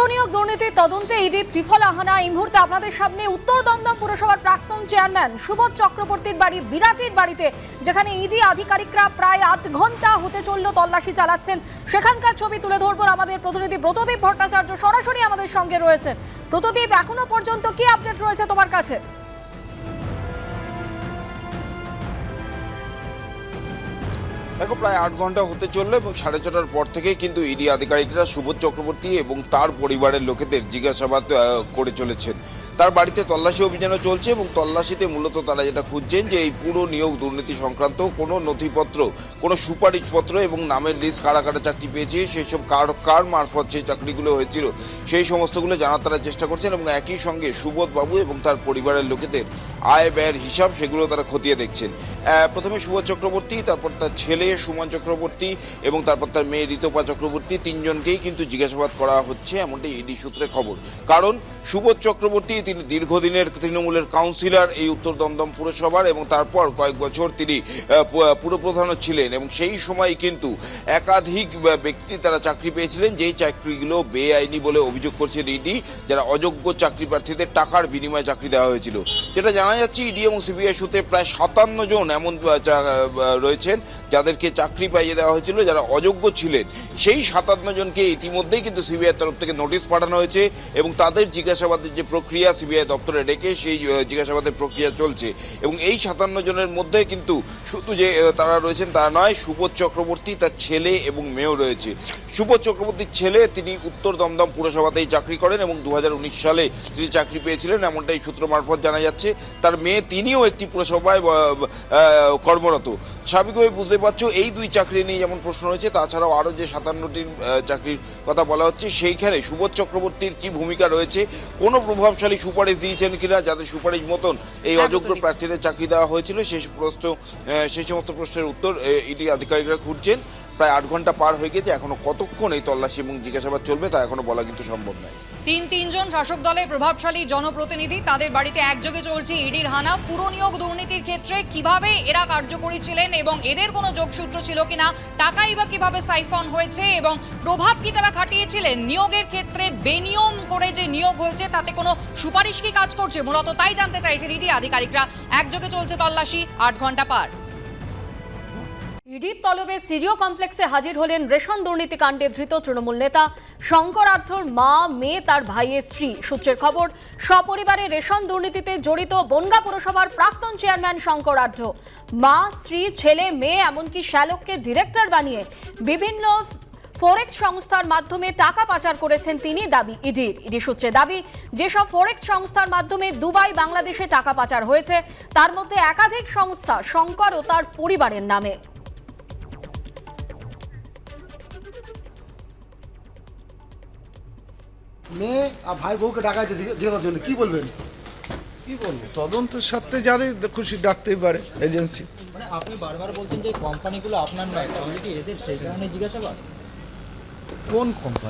পুরনিয়োগ দুর্নীতির তদন্তে ইডি ত্রিফল আহানা এই মুহূর্তে আপনাদের সামনে উত্তর দমদম পুরসভার প্রাক্তন চেয়ারম্যান সুবোধ চক্রবর্তীর বাড়ি, বিরাটির বাড়িতে, যেখানে ইডি আধিকারিকরা প্রায় আট ঘণ্টা হতে চলল তল্লাশি চালাচ্ছেন। সেখানকার ছবি তুলে ধরবো আমাদের প্রতিনিধি ব্রতদীপ ভট্টাচার্য। সরাসরি আমাদের সঙ্গে রয়েছেন। ব্রতদীপ এখনও পর্যন্ত কি আপডেট রয়েছে তোমার কাছে? দেখো, প্রায় আট ঘণ্টা হতে চলল এবং সাড়ে ছটার পর থেকেই কিন্তু ইডি আধিকারিকরা সুবোধ চক্রবর্তী এবং তার পরিবারের লোকেদের জিজ্ঞাসাবাদ করে চলেছেন। তার বাড়িতে তল্লাশি অভিযানও চলছে এবং তল্লাশিতে মূলত তারা যেটা খুঁজছেন যে এই পুরো নিয়োগ দুর্নীতি সংক্রান্ত কোনো নথিপত্র, কোনো সুপারিশপত্র এবং নামের লিস্ট কারা কারা চাকরি পেয়েছে সেসব কার কার মারফত সেই চাকরিগুলো হয়েছিল, সেই সমস্তগুলো জানার তারা চেষ্টা করছেন এবং একই সঙ্গে সুবোধ বাবু এবং তার পরিবারের লোকেদের আয় ব্যয়ের হিসাব সেগুলো তারা খতিয়ে দেখছেন। প্রথমে সুবোধ চক্রবর্তী, তারপর তার ছেলে সুমন চক্রবর্তী এবং তারপর তার মেয়ে ঋতপা চক্রবর্তী তিনজনকেই কিন্তু জিজ্ঞাসাবাদ করা হচ্ছে এমনটাই ইডি সূত্রে খবর। কারণ সুবোধ চক্রবর্তী, তিনি দীর্ঘদিনের তৃণমূলের কাউন্সিলর এই উত্তর দমদম পুরসভার এবং তারপর কয়েক বছর তিনি পুরপ্রধানও ছিলেন এবং সেই সময় কিন্তু একাধিক ব্যক্তি তারা চাকরি পেয়েছিলেন, যেই চাকরিগুলো বেআইনি বলে অভিযোগ করছে ইডি, যারা অযোগ্য চাকরি প্রার্থীদের টাকার বিনিময়ে চাকরি দেওয়া হয়েছিল। যেটা জানা যাচ্ছে, ইডি এবং সিবিআই সূত্রে প্রায় সাতান্ন জন এমন রয়েছেন চা- যাদেরকে চাকরি পাইয়ে দেওয়া হয়েছিল, যারা অযোগ্য ছিলেন। সেই সাতান্ন জনকে ইতিমধ্যেই কিন্তু সিবিআই তরফ থেকে নোটিশ পাঠানো হয়েছে এবং তাদের জিজ্ঞাসাবাদের যে প্রক্রিয়া সিবিআই দপ্তরে ডেকে সেই জিজ্ঞাসাবাদের প্রক্রিয়া চলছে। এবং এই সাতান্ন জনের মধ্যে কিন্তু শুধু যে তারা রয়েছেন তা নয়, সুবোধ চক্রবর্তী, তার ছেলে এবং মেয়েও রয়েছে। সুবোধ চক্রবর্তীর ছেলে, তিনি উত্তর দমদম পুরসভাতেই চাকরি করেন এবং দু হাজার উনিশ সালে তিনি চাকরি পেয়েছিলেন, এমনটাই সূত্র মারফত জানা যাচ্ছে। তার মেয়ে, তিনিও একটি পুরসভায় কর্মরত। স্বাভাবিকভাবে বুঝতে পারছ এই দুই চাকরি নিয়ে যেমন প্রশ্ন রয়েছে তাছাড়াও আরও যে সাতান্নটির আহ, চাকরির কথা বলা হচ্ছে সেইখানে সুবোধ চক্রবর্তীর কি ভূমিকা রয়েছে? কোনো প্রভাবশালী সুপারিশ দিয়েছেন কিনা যাদের সুপারিশ মতন এই অযোগ্য প্রার্থীদের চাকরি দেওয়া হয়েছিল সেই প্রশ্ন সেই সমস্ত প্রশ্নের উত্তর ইডি আধিকারিকরা খুঁজছেন। প্রায় আট ঘণ্টা পার হয়ে গেছে এখনও কতক্ষণ এই তল্লাশি এবং জিজ্ঞাসাবাদ চলবে তা এখনও বলা কিন্তু সম্ভব নয়। তিন তিনজন শাসক দলের প্রভাবশালী জনপ্রতিনিধি, তাদের বাড়িতে একযোগে চলছে ইডির হানা। পুরনিয়োগ দুর্নীতির ক্ষেত্রে কীভাবে এরা কার্যকরী ছিলেন এবং এদের কোনো যোগসূত্র ছিল কিনা, টাকাই বা কীভাবে সাইফন হয়েছে এবং প্রভাব কি তারা খাটিয়েছিলেন? নিয়োগের ক্ষেত্রে বেনিয়ম করে যে নিয়োগ হয়েছে, তাতে কোনো সুপারিশ কি কাজ করছে? মূলত তাই জানতে চাইছেন ইডি আধিকারিকরা। একযোগে চলছে তল্লাশি, আট ঘণ্টা পার। ইডির তলবে সিজিও কমপ্লেক্সে হাজির হলেন রেশন দুর্নীতি কাণ্ডে ধৃত তৃণমূল নেতা শঙ্কর আঢ্যর মা, মেয়ে, তার ভাইয়ের স্ত্রী। সূত্রের খবর, সপরিবারে রেশন দুর্নীতিতে জড়িত বনগা পুরসভার প্রাক্তন চেয়ারম্যান শঙ্কর আঢ্য মা, স্ত্রী, ছেলে, মেয়ে, এমনকি শ্যালককে ডিরেক্টর বানিয়ে বিভিন্ন ফরেক্স সংস্থার মাধ্যমে টাকা পাচার করেছেন তিনি দাবি ইডির। ইডি সূত্রে দাবি, যেসব ফরেক্স সংস্থার মাধ্যমে দুবাই, বাংলাদেশে টাকা পাচার হয়েছে, তার মধ্যে একাধিক সংস্থা শঙ্কর ও তার পরিবারের নামে। মেয়ে আর ভাই বউকে ডাকা হয়েছে জিজ্ঞে- জিজ্ঞাসার জন্য। কি বলবেন? কি বলব? তদন্তের সাথে যারে খুশি ডাকতেই পারে এজেন্সি। মানে আপনি বারবার বলছেন যে কোম্পানিগুলো আপনার নয় তাহলে কি এদের সেই কারণে জিজ্ঞাসাবাদ? কোন কোম্পানি?